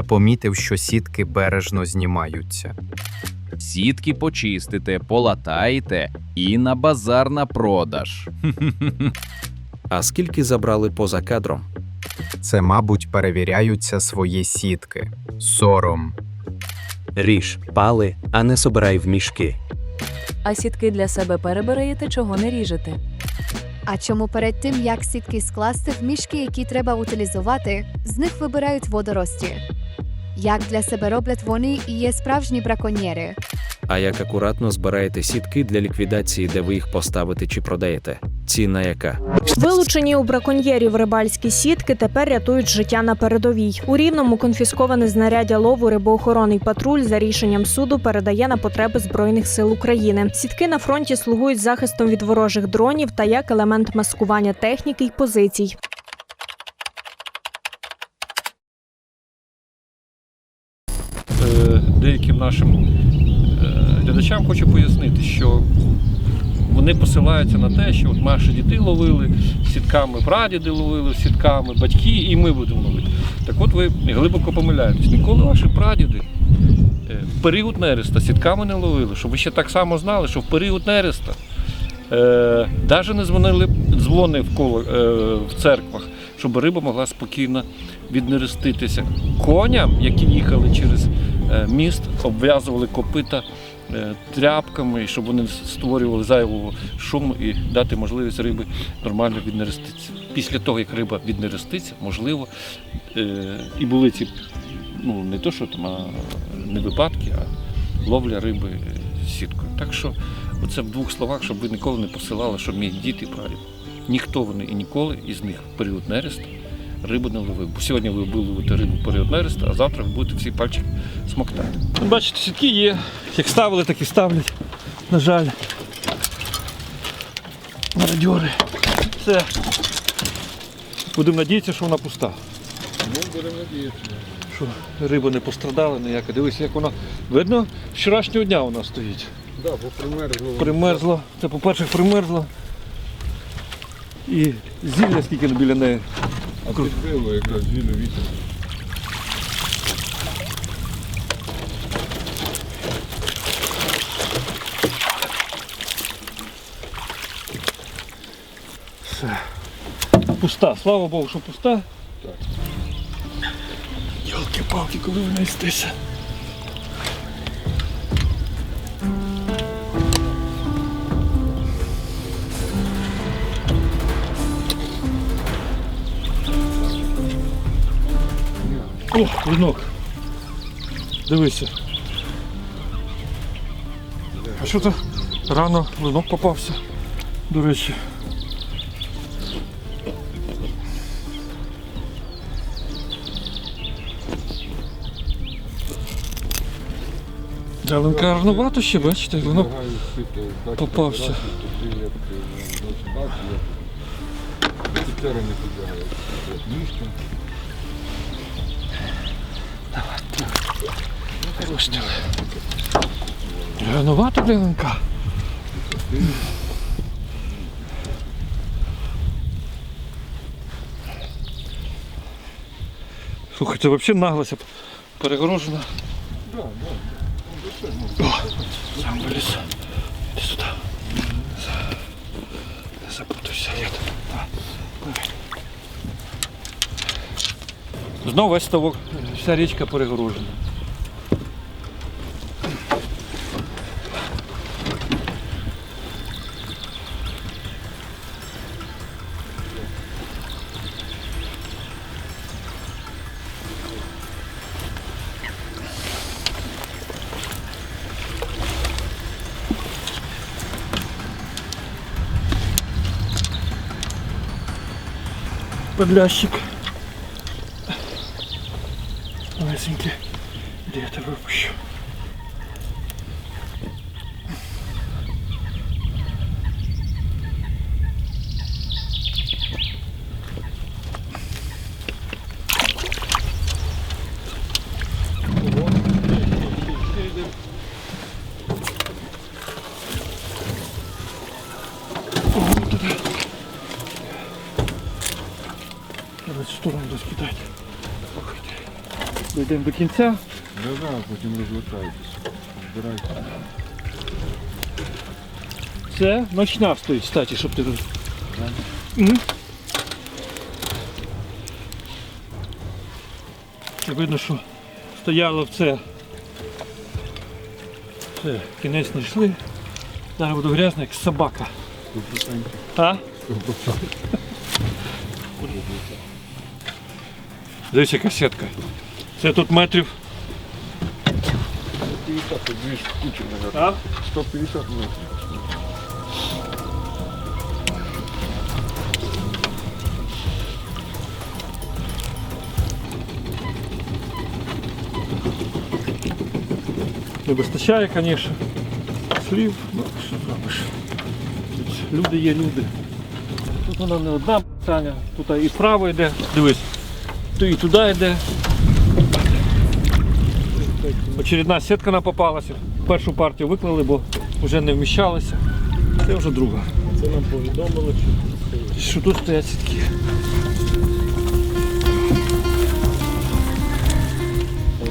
Я помітив, що сітки бережно знімаються. Сітки почистите, полатаєте і на базар на продаж. А скільки забрали поза кадром? Це, мабуть, перевіряються свої сітки. Сором. Ріж, пали, а не собирай в мішки. А сітки для себе перебираєте, чого не ріжете. А чому перед тим, як сітки скласти в мішки, які треба утилізувати, з них вибирають водорості? Як для себе роблять вони і є справжні браконьєри? А як акуратно збираєте сітки для ліквідації, де ви їх поставите чи продаєте? Ціна яка? Вилучені у браконьєрів рибальські сітки тепер рятують життя на передовій. У рівному конфісковане знаряддя лову рибоохоронний патруль за рішенням суду передає на потреби збройних сил України. Сітки на фронті слугують захистом від ворожих дронів та як елемент маскування техніки й позицій. Е, деяким нашим е, глядачам хочу пояснити, що вони посилаються на те, що от наші діти ловили сітками, прадіди ловили сітками, батьки, і ми будемо ловити. Так от ви глибоко помиляєтесь. Ніколи ваші прадіди е, в період нереста сітками не ловили, щоб ви ще так само знали, що в період нереста е, навіть не дзвонили дзвони вколо е, в церквах, щоб риба могла спокійно віднереститися. Коням, які їхали через е, міст, обв'язували копита е, тряпками, щоб вони створювали зайвого шуму і дати можливість риби нормально віднереститися. Після того, як риба віднереститься, можливо, е, і були ці, ну не то, що там, а не випадки, а ловля риби е, сіткою. Так що оце в двох словах, щоб ви ніколи не посилали, що мій дід і прадід. Ніхто вони і ніколи із них в період нересту рибу не ловив. Бо сьогодні ви ловити рибу період нересту, а завтра ви будете всі пальчики смоктати. Бачите, сітки є. Як ставили, так і ставлять. На жаль. Мародьори. Все. Будемо надіятися, що вона пуста. Ну, будемо надіятися. Що риба не пострадала ніяка. Дивись, як вона. Видно, з вчорашнього дня вона стоїть. Да, бо примерзло. Примерзла. Це, по-перше, примерзла. І зілля скільки біля неї. А підбило якраз вілю вітер. Пуста, слава Богу, що пуста. Так. Йолки-палки, коли вона нестися. О, вінок. Дивися. А що це? Рано винок попався. До речі. Ялинка рановато ще, бачите, воно попався. Офіцери не підлягають. Як Мішка. рановато ялинка. Слухай, це взагалі наглося перегорожена. О, сам виліз. Іди сюди. Не запутайся. Знову весь ставок, вся річка перегорожена. Подлящик. Лесенький. Де я тебе випущу? Дійдемо до кінця. Да, да, потім розвертайтесь. Збирайте. Це ночна стоїть, кстати, щоб ти. Мгм. Це Видно, що стояло в це. Все, кінець знайшли. Зараз буду грязний, як собака. А? Дивись, яка сітка. Це тут метрів. 150, тут дві кучі, А? наверное. 150 метрів. Не вистачає, звісно. Слів, ну що зробиш. Люди є люди. Тут вона не одна Таня, тут і вправо йде, дивись, то і туди йде. Очередна сітка нам попалася. Першу партію виклали, бо вже не вміщалися. Це вже друга. Це нам повідомили, що Що тут стоять сітки.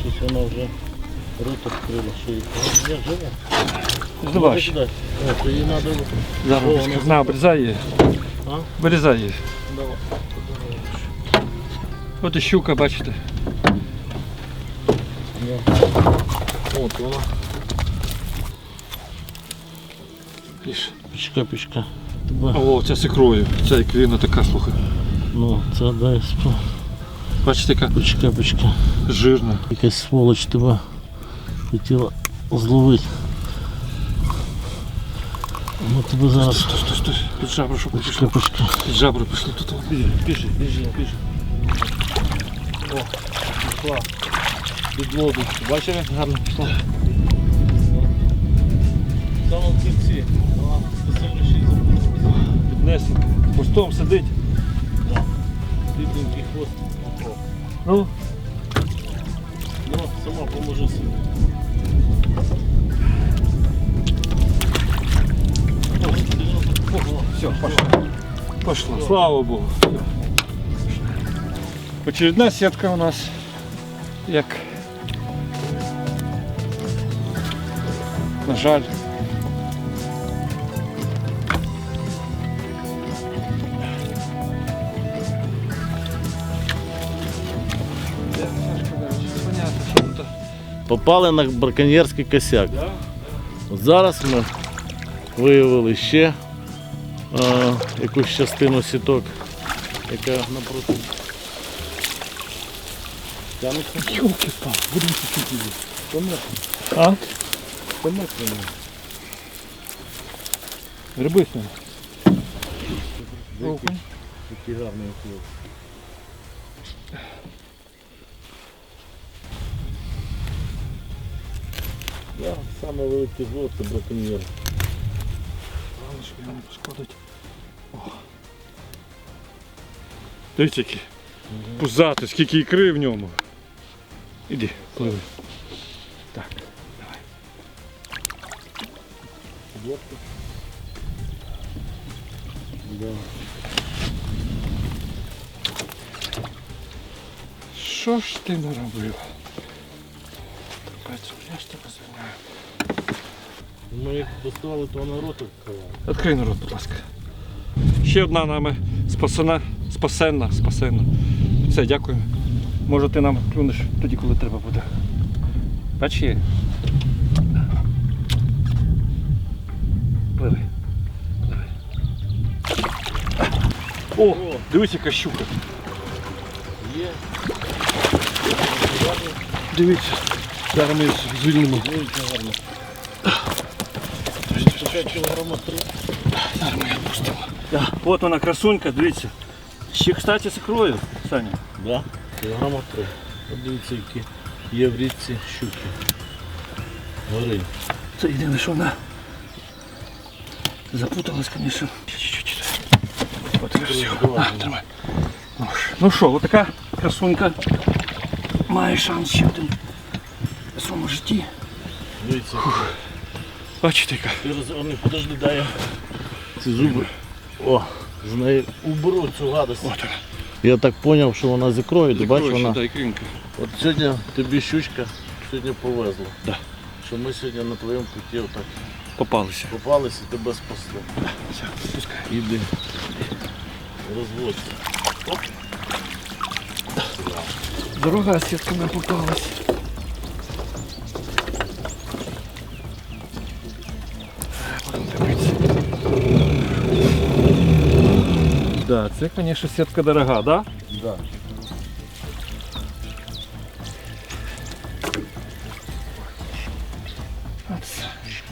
щось вона вже рот відкрила, що її. Жива. То її треба. Зараз на, обрізай її. Вирізай її. Давай. От і щука, бачите. От вона. Пічка, пічка. О, це з ікрою. Це ікрина така, слухай. Ну, це дай спо. Бачите, яка Пічка, пічка. жирна. Якась сволоч тебе хотіла зловити. Ну тебе зараз. Стой, стой, стой. Під жабру, щоб не Пічка. Під жабру пішли тут. Біжи, біжи, біжи, біжи. О, пішла. Під воду. Бачите, як гарно пішла. В самому кінці. Піднесенька. Хвостом сидить. Бідненький хвост. Ну, Ну, сама поможи собі. все, пошла. Пошла. Слава Богу. Очередна сітка у нас. Як. На жаль. Попали на браконьєрський косяк. От Зараз ми виявили ще е, якусь частину сіток, яка напроти. Тянеться. Ёлки пал, будемо чуть-чуть. А? Гриби з ним. Окунь. Такий гарний оклад. Да, саме велике зло це браконьєр. Його не пошкодить. Дивіться, який пузатий, скільки ікри в ньому. Іди, пливи. Да. Що ж ти наробив? Катя, я ж тебе звільняю. Ми їх доставали, то вона рот відкривала. Відкрий народ, будь ласка. Ще одна нами спасена, спасенна, спасенна. Все, дякую. Може ти нам клюнеш тоді, коли треба буде. Бач є. Пливи. Пливи. О, дивись, яка щука. Є. Дивіться. Зараз ми звільнимо. Дуже гарно. Зараз ми її пустимо. От вона красунька, дивіться. Ще, кстати, з ікрою, Саня. Да? Кілограма три. От дивіться, які є в річці щуки. Гори. Це єдине, що вона запуталась, звісно. Все. На, тримай. Ну що, отака красунька має шанс ще один у своєму житті. Дивіться. Бачите, яка. Ти розверни, подожди, дай я ці зуби. О, з неї уберу цю гадость. От вона. Я так зрозумів, що вона з ікрою, ти бачиш, вона Дай кринка. От сьогодні тобі щучка сьогодні повезло. Да. Що ми сьогодні на твоєму путі отак Попалися. попалися і тебе спасли. Іди. Розводься. Дорога сітка не попалась. Да, це, конечно, сітка дорога, да? Да.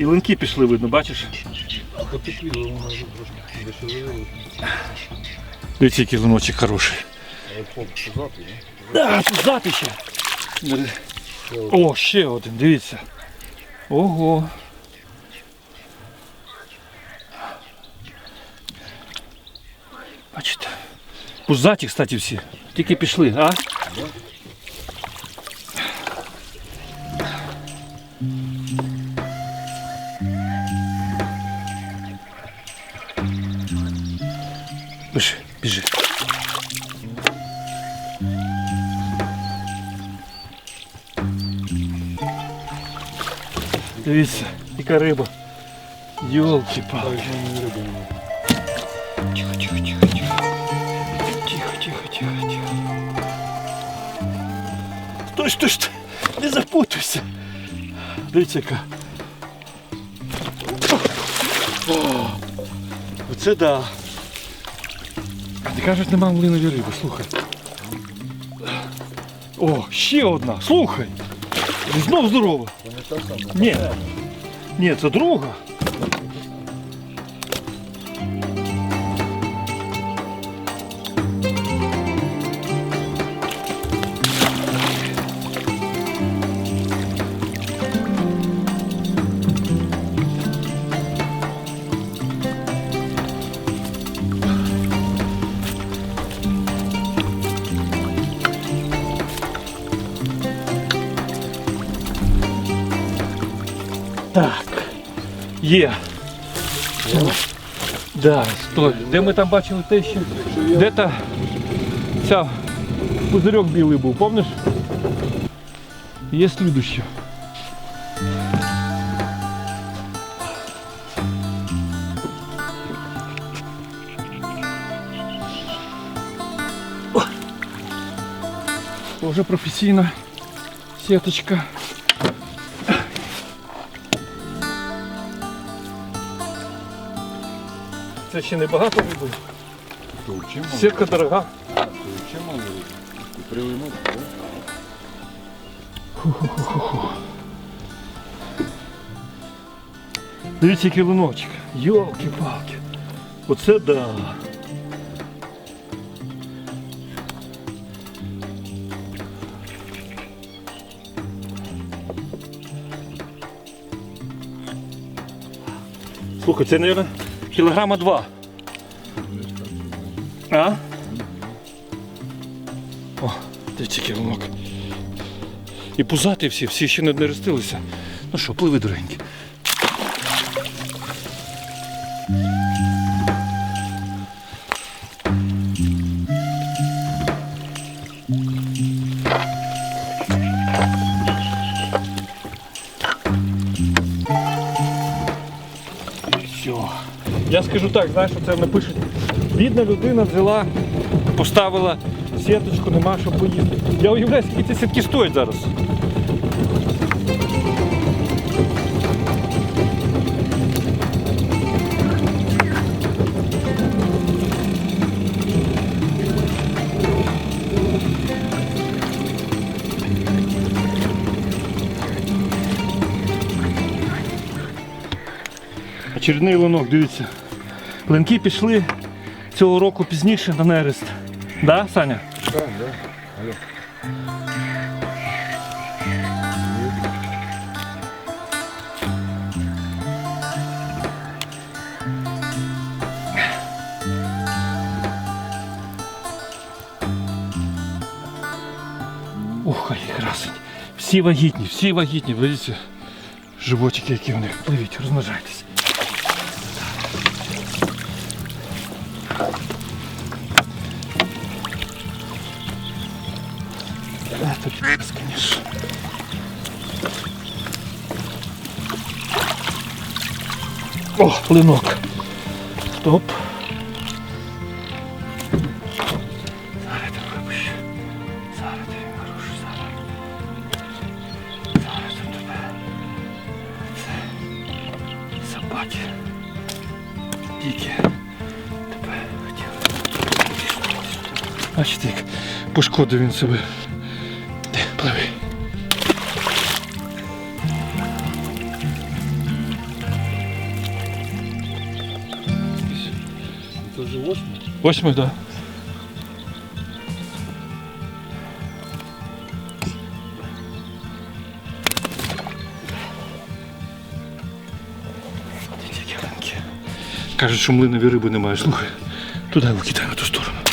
І линки пішли, видно, бачиш? Дивіться, який линочок хороший. Да, тут зати ще. О, ще один, дивіться. Ого. Бачите. Пузаті, кстати, всі. Тільки пішли, а? яка риба. Йолки палки Тихо, тихо, тихо, тихо. Тихо, тихо, тихо, тихо. Стой, стой, стой. Не запутайся. Дивіться, яка. О, Оце да. А ти кажуть, нема млинові риби, слухай. О, ще одна, слухай. І знов здорова. Ні. Ні, це друга. Так. Є. Да, стой. Де ми там бачили те ще? Де та ця пузирьок білий був, помниш? Є слідуще. Уже професійна сіточка. Це ще не багато чим Сітка дорога. Дивіться, який луночок. Йолки-палки. Оце да. Слухай, це, мабуть, кілограма два. А? О, дивіться, який лунок. І пузати всі, всі ще не нерестилися. Ну що, пливи, дорогенькі. Скажу так, знаєш, що це напишуть. Бідна людина взяла, поставила сіточку, нема що поїсти. Я уявляю, скільки ці сітки стоять зараз. Очередний лунок, дивіться. Линки пішли цього року пізніше на нерест. Да, Саня? Так. Ух, які красень. Всі вагітні, всі вагітні. Бачите, животики, які в них пливіть, розмножайтесь. Клинок. Стоп. Зараз ти. Зараз ти зараз. Зараз я тебе. Це собаки. Тільки тебе хотів. Бачите, як він себе. Восьмий, так. Да. Кажуть, що млинові риби немає. Слухай, туди викидай на ту сторону.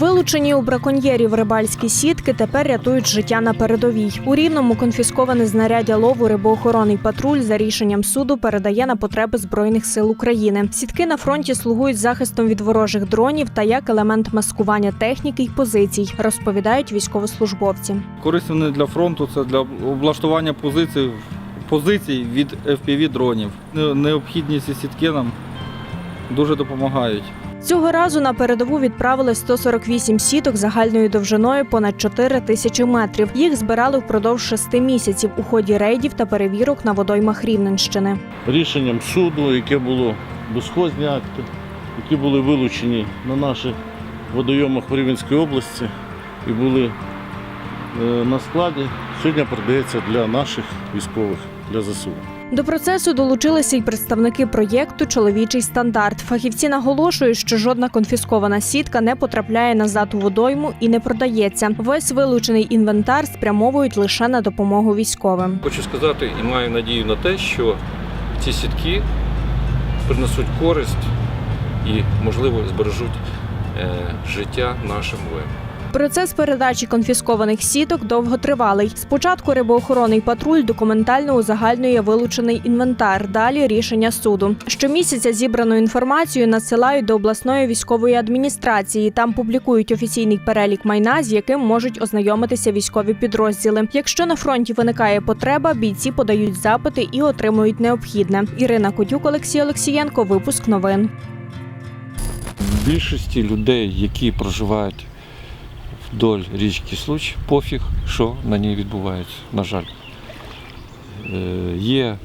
Вилучені у браконьєрів рибальські сітки тепер рятують життя на передовій. У рівному конфісковане знаряддя лову рибоохоронний патруль за рішенням суду передає на потреби збройних сил України. Сітки на фронті слугують захистом від ворожих дронів та як елемент маскування техніки й позицій, розповідають військовослужбовці. Корисні вони для фронту, це для облаштування позицій, позицій від FPV дронів. Не- Необхідні ці сітки нам дуже допомагають. Цього разу на передову відправили 148 сіток загальною довжиною понад 4 тисячі метрів. Їх збирали впродовж шести місяців у ході рейдів та перевірок на водоймах Рівненщини. Рішенням суду, яке було безхозні акти, які були вилучені на наших водойомах в Рівненській області і були е, на складі, сьогодні продається для наших військових, для ЗСУ. До процесу долучилися й представники проєкту Чоловічий стандарт. Фахівці наголошують, що жодна конфіскована сітка не потрапляє назад у водойму і не продається. Весь вилучений інвентар спрямовують лише на допомогу військовим. Хочу сказати і маю надію на те, що ці сітки принесуть користь і, можливо, збережуть е, життя нашим воїнам. Процес передачі конфіскованих сіток довготривалий. Спочатку рибоохоронний патруль документально узагальнює вилучений інвентар. Далі рішення суду. Щомісяця зібрану інформацію надсилають до обласної військової адміністрації. Там публікують офіційний перелік майна, з яким можуть ознайомитися військові підрозділи. Якщо на фронті виникає потреба, бійці подають запити і отримують необхідне. Ірина Котюк, Олексій Олексієнко. Випуск новин. Більшості людей, які проживають вдоль річки Случ, пофіг, що на ній відбувається, на жаль. Е, Є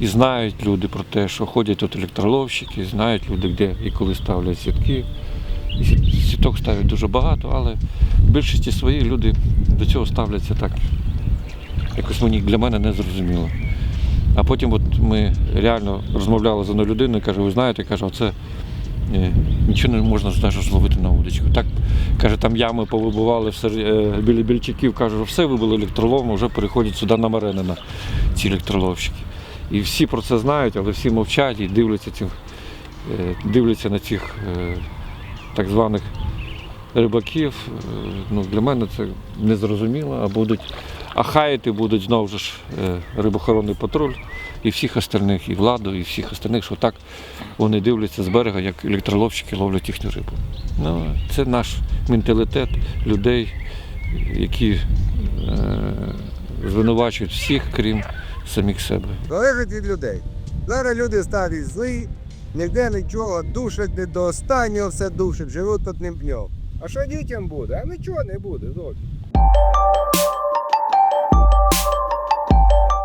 і знають люди про те, що ходять тут електроловщики, знають люди, де і коли ставлять сітки. Сіток ставлять дуже багато, але в більшості своїй люди до цього ставляться так. Якось мені для мене не зрозуміло. А потім от ми реально розмовляли з одною людиною, каже, ви знаєте, каже, оце нічого не можна навіть зловити на удочку. Так, каже, там ями повибивали все, е, біля більчиків, каже, все вибили електроловом, вже переходять сюди на Маренина, ці електроловщики. І всі про це знають, але всі мовчать і дивляться, ці, е, дивляться на цих е, так званих рибаків. Е, Ну, для мене це незрозуміло, а будуть а хаяти будуть знову ж е, рибохоронний патруль і всіх остальних, і владу, і всіх остальних, що так вони дивляться з берега, як електроловщики ловлять їхню рибу. Ну, це наш менталітет людей, які е, звинувачують всіх, крім самих себе. залежить від людей. Зараз люди старі злі, ніде нічого душать, не до останнього все душать, живуть одним днем. А що дітям буде? А нічого не буде зовсім.